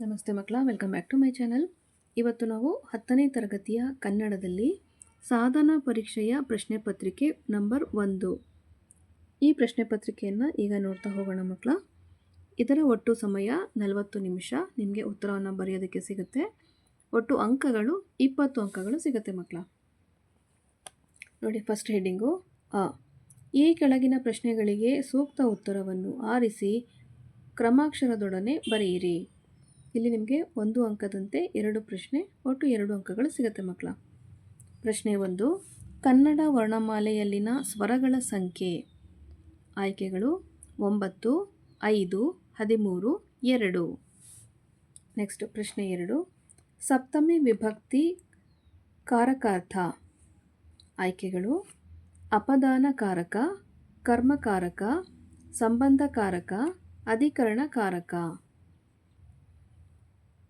ನಮಸ್ತೆ ಮಕ್ಕಳ, welcome back to my channel. ಇವತ್ತು ನಾವು ಹತ್ತನೇ ತರಗತಿಯ ಕನ್ನಡದಲ್ಲಿ ಸಾಧನ ಪರೀಕ್ಷೆಯ ಪ್ರಶ್ನೆ ಪತ್ರಿಕೆ ನಂಬರ್ ಒಂದು. ಈ ಪ್ರಶ್ನೆ ಪತ್ರಿಕೆಯನ್ನು ಈಗ ನೋಡ್ತಾ ಹೋಗೋಣ ಮಕ್ಕಳ. ಇದರ ಒಟ್ಟು ಸಮಯ ನಲವತ್ತು ನಿಮಿಷ. ನಿಮಗೆ ಉತ್ತರವನ್ನು ಬರೆಯೋದಕ್ಕೆ ಸಿಗುತ್ತೆ. ಒಟ್ಟು ಅಂಕಗಳು ಇಪ್ಪತ್ತು ಅಂಕಗಳು ಸಿಗುತ್ತೆ ಮಕ್ಕಳ. ನೋಡಿ ಫಸ್ಟ್ ಹೆಡ್ಡಿಂಗು ಆ. ಈ ಕೆಳಗಿನ ಪ್ರಶ್ನೆಗಳಿಗೆ ಸೂಕ್ತ ಉತ್ತರವನ್ನು ಆರಿಸಿ ಕ್ರಮಾಕ್ಷರದೊಡನೆ ಬರೆಯಿರಿ. ಇಲ್ಲಿ ನಿಮಗೆ ಒಂದು ಅಂಕದಂತೆ ಎರಡು ಪ್ರಶ್ನೆ, ಒಟ್ಟು ಎರಡು ಅಂಕಗಳು ಸಿಗುತ್ತೆ ಮಕ್ಕಳ ಪ್ರಶ್ನೆ ಒಂದು, ಕನ್ನಡ ವರ್ಣಮಾಲೆಯಲ್ಲಿನ ಸ್ವರಗಳ ಸಂಖ್ಯೆ. ಆಯ್ಕೆಗಳು, ಒಂಬತ್ತು, ಐದು, ಹದಿಮೂರು, ಎರಡು. ನೆಕ್ಸ್ಟ್ ಪ್ರಶ್ನೆ ಎರಡು, ಸಪ್ತಮಿ ವಿಭಕ್ತಿ ಕಾರಕಾರ್ಥ. ಆಯ್ಕೆಗಳು, ಅಪದಾನಕಾರಕ, ಕರ್ಮಕಾರಕ, ಸಂಬಂಧಕಾರಕ, ಅಧಿಕರಣಕಾರಕ.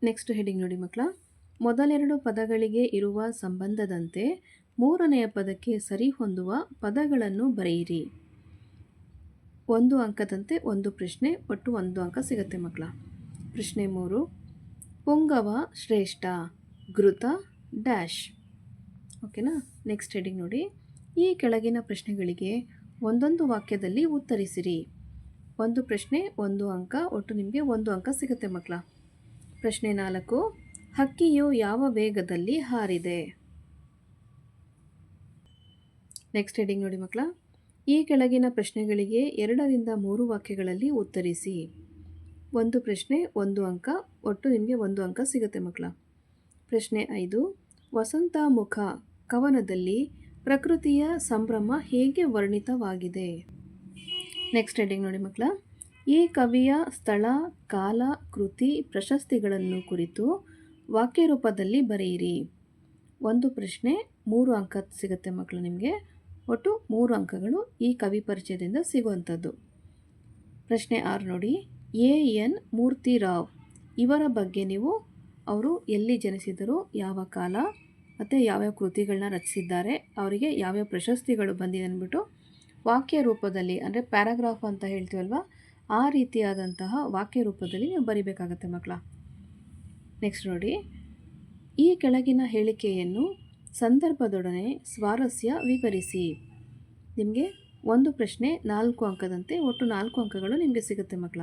ನೆಕ್ಸ್ಟ್ ಹೆಡಿಂಗ್ ನೋಡಿ ಮಕ್ಕಳ. ಮೊದಲೆರಡು ಪದಗಳಿಗೆ ಇರುವ ಸಂಬಂಧದಂತೆ ಮೂರನೆಯ ಪದಕ್ಕೆ ಸರಿ ಹೊಂದುವ ಪದಗಳನ್ನು ಬರೆಯಿರಿ. ಒಂದು ಅಂಕದಂತೆ ಒಂದು ಪ್ರಶ್ನೆ, ಒಟ್ಟು ಒಂದು ಅಂಕ ಸಿಗುತ್ತೆ ಮಕ್ಕಳ. ಪ್ರಶ್ನೆ ಮೂರು. ಪುಂಗವ ಶ್ರೇಷ್ಠ, ಘೃತ, ಡ್ಯಾಶ್. ಓಕೆನಾ ನೆಕ್ಸ್ಟ್ ಹೆಡಿಂಗ್ ನೋಡಿ. ಈ ಕೆಳಗಿನ ಪ್ರಶ್ನೆಗಳಿಗೆ ಒಂದೊಂದು ವಾಕ್ಯದಲ್ಲಿ ಉತ್ತರಿಸಿರಿ. ಒಂದು ಪ್ರಶ್ನೆ, ಒಂದು ಅಂಕ, ಒಟ್ಟು ನಿಮಗೆ ಒಂದು ಅಂಕ ಸಿಗುತ್ತೆ ಮಕ್ಕಳ. ಪ್ರಶ್ನೆ ನಾಲ್ಕು, ಹಕ್ಕಿಯು ಯಾವ ವೇಗದಲ್ಲಿ ಹಾರಿದೆ? ನೆಕ್ಸ್ಟ್ ಹೆಡಿಂಗ್ ನೋಡಿ ಮಕ್ಕಳ, ಈ ಕೆಳಗಿನ ಪ್ರಶ್ನೆಗಳಿಗೆ ಎರಡರಿಂದ ಮೂರು ವಾಕ್ಯಗಳಲ್ಲಿ ಉತ್ತರಿಸಿ. ಒಂದು ಪ್ರಶ್ನೆ, ಒಂದು ಅಂಕ, ಒಟ್ಟು ನಿಮಗೆ ಒಂದು ಅಂಕ ಸಿಗುತ್ತೆ ಮಕ್ಕಳ. ಪ್ರಶ್ನೆ ಐದು, ವಸಂತ ಮುಖ ಕವನದಲ್ಲಿ ಪ್ರಕೃತಿಯ ಸಂಭ್ರಮ ಹೇಗೆ ವರ್ಣಿತವಾಗಿದೆ? ನೆಕ್ಸ್ಟ್ ಹೆಡಿಂಗ್ ನೋಡಿ ಮಕ್ಕಳ ಈ ಕವಿಯ ಸ್ಥಳ, ಕಾಲ, ಕೃತಿ, ಪ್ರಶಸ್ತಿಗಳನ್ನು ಕುರಿತು ವಾಕ್ಯ ರೂಪದಲ್ಲಿ ಬರೆಯಿರಿ. ಒಂದು ಪ್ರಶ್ನೆ, ಮೂರು ಅಂಕ ಸಿಗುತ್ತೆ ಮಕ್ಕಳು ನಿಮಗೆ. ಒಟ್ಟು ಮೂರು ಅಂಕಗಳು ಈ ಕವಿ ಪರಿಚಯದಿಂದ ಸಿಗುವಂಥದ್ದು. ಪ್ರಶ್ನೆ ಆರು ನೋಡಿ. ಎ ಎನ್ ಮೂರ್ತಿರಾವ್, ಇವರ ಬಗ್ಗೆ ನೀವು, ಅವರು ಎಲ್ಲಿ ಜನಿಸಿದರು, ಯಾವ ಕಾಲ, ಮತ್ತು ಯಾವ್ಯಾವ ಕೃತಿಗಳನ್ನ ರಚಿಸಿದ್ದಾರೆ, ಅವರಿಗೆ ಯಾವ್ಯಾವ ಪ್ರಶಸ್ತಿಗಳು ಬಂದಿದೆ ಅಂದ್ಬಿಟ್ಟು ವಾಕ್ಯ ರೂಪದಲ್ಲಿ ಅಂದರೆ ಪ್ಯಾರಾಗ್ರಾಫ್ ಅಂತ ಹೇಳ್ತೀವಲ್ವ ಆ ರೀತಿಯಾದಂತಹ ವಾಕ್ಯ ರೂಪದಲ್ಲಿ ನೀವು ಬರಿಬೇಕಾಗತ್ತೆ ಮಕ್ಕಳ. ನೆಕ್ಸ್ಟ್ ನೋಡಿ. ಈ ಕೆಳಗಿನ ಹೇಳಿಕೆಯನ್ನು ಸಂದರ್ಭದೊಡನೆ ಸ್ವಾರಸ್ಯ ವಿವರಿಸಿ. ನಿಮಗೆ ಒಂದು ಪ್ರಶ್ನೆ ನಾಲ್ಕು ಅಂಕದಂತೆ ಒಟ್ಟು ನಾಲ್ಕು ಅಂಕಗಳು ನಿಮಗೆ ಸಿಗುತ್ತೆ ಮಕ್ಕಳ.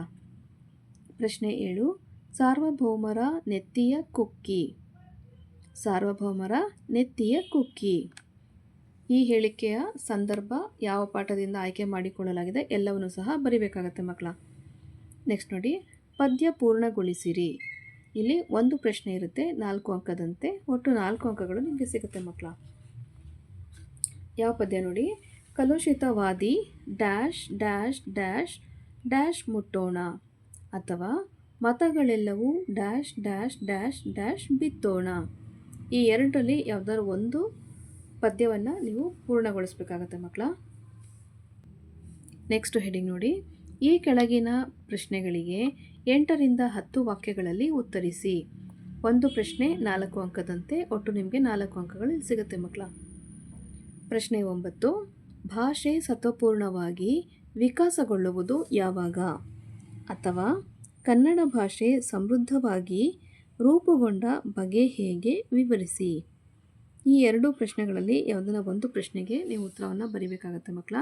ಪ್ರಶ್ನೆ ಏಳು. ಸಾರ್ವಭೌಮರ ನೆತ್ತಿಯ ಕುಕ್ಕಿ. ಸಾರ್ವಭೌಮರ ನೆತ್ತಿಯ ಕುಕ್ಕಿ. ಈ ಹೇಳಿಕೆಯ ಸಂದರ್ಭ ಯಾವ ಪಾಠದಿಂದ ಆಯ್ಕೆ ಮಾಡಿಕೊಳ್ಳಲಾಗಿದೆ ಎಲ್ಲವನ್ನು ಸಹ ಬರಿಬೇಕಾಗತ್ತೆ ಮಕ್ಕಳ. ನೆಕ್ಸ್ಟ್ ನೋಡಿ, ಪದ್ಯ ಪೂರ್ಣಗೊಳಿಸಿರಿ. ಇಲ್ಲಿ ಒಂದು ಪ್ರಶ್ನೆ ಇರುತ್ತೆ, ನಾಲ್ಕು ಅಂಕದಂತೆ, ಒಟ್ಟು ನಾಲ್ಕು ಅಂಕಗಳು ನಿಮಗೆ ಸಿಗುತ್ತೆ ಮಕ್ಕಳ. ಯಾವ ಪದ್ಯ ನೋಡಿ, ಕಲುಷಿತವಾದಿ, ಡ್ಯಾಶ್ ಡ್ಯಾಶ್ ಡ್ಯಾಶ್ ಡ್ಯಾಶ್ ಮುಟ್ಟೋಣ, ಅಥವಾ ಮತಗಳೆಲ್ಲವೂ ಡ್ಯಾಶ್ ಡ್ಯಾಶ್ ಡ್ಯಾಶ್ ಡ್ಯಾಶ್ ಬಿತ್ತೋಣ. ಈ ಎರಡರಲ್ಲಿ ಯಾವುದಾದ್ರು ಒಂದು ಪದ್ಯವನ್ನು ನೀವು ಪೂರ್ಣಗೊಳಿಸಬೇಕಾಗತ್ತೆ ಮಕ್ಕಳ ನೆಕ್ಸ್ಟ್ ಹೆಡಿಂಗ್ ನೋಡಿ. ಈ ಕೆಳಗಿನ ಪ್ರಶ್ನೆಗಳಿಗೆ ಎಂಟರಿಂದ ಹತ್ತು ವಾಕ್ಯಗಳಲ್ಲಿ ಉತ್ತರಿಸಿ. ಒಂದು ಪ್ರಶ್ನೆ ನಾಲ್ಕು ಅಂಕದಂತೆ ಒಟ್ಟು ನಿಮಗೆ ನಾಲ್ಕು ಅಂಕಗಳು ಸಿಗುತ್ತೆ ಮಕ್ಕಳ ಪ್ರಶ್ನೆ ಒಂಬತ್ತು. ಭಾಷೆ ಸತ್ವಪೂರ್ಣವಾಗಿ ವಿಕಾಸಗೊಳ್ಳುವುದು ಯಾವಾಗ? ಅಥವಾ ಕನ್ನಡ ಭಾಷೆ ಸಮೃದ್ಧವಾಗಿ ರೂಪುಗೊಂಡ ಬಗೆ ಹೇಗೆ ವಿವರಿಸಿ? ಈ ಎರಡು ಪ್ರಶ್ನೆಗಳಲ್ಲಿ ಯಾವುದನ್ನ ಒಂದು ಪ್ರಶ್ನೆಗೆ ನೀವು ಉತ್ತರವನ್ನು ಬರೀಬೇಕಾಗತ್ತೆ ಮಕ್ಕಳ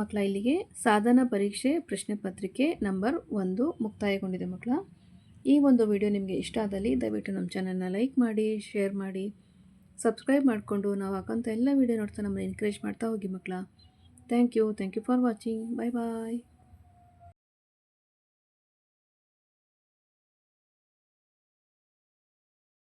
ಮಕ್ಕಳ ಇಲ್ಲಿಗೆ ಸಾಧನ ಪರೀಕ್ಷೆ ಪ್ರಶ್ನೆ ಪತ್ರಿಕೆ ನಂಬರ್ ಒಂದು ಮುಕ್ತಾಯಗೊಂಡಿದೆ ಮಕ್ಕಳ ಈ ಒಂದು ವಿಡಿಯೋ ನಿಮಗೆ ಇಷ್ಟ ಆದಲ್ಲಿ ದಯವಿಟ್ಟು ನಮ್ಮ ಚಾನಲ್ನ ಲೈಕ್ ಮಾಡಿ, ಶೇರ್ ಮಾಡಿ, ಸಬ್ಸ್ಕ್ರೈಬ್ ಮಾಡಿಕೊಂಡು ನಾವು ಹಾಕೋಂಥ ಎಲ್ಲ ವಿಡಿಯೋ ನೋಡ್ತಾ ನಮ್ಮನ್ನು ಎನ್ಕರೇಜ್ ಮಾಡ್ತಾ ಹೋಗಿ ಮಕ್ಕಳ thank you thank you for watching. Bye bye.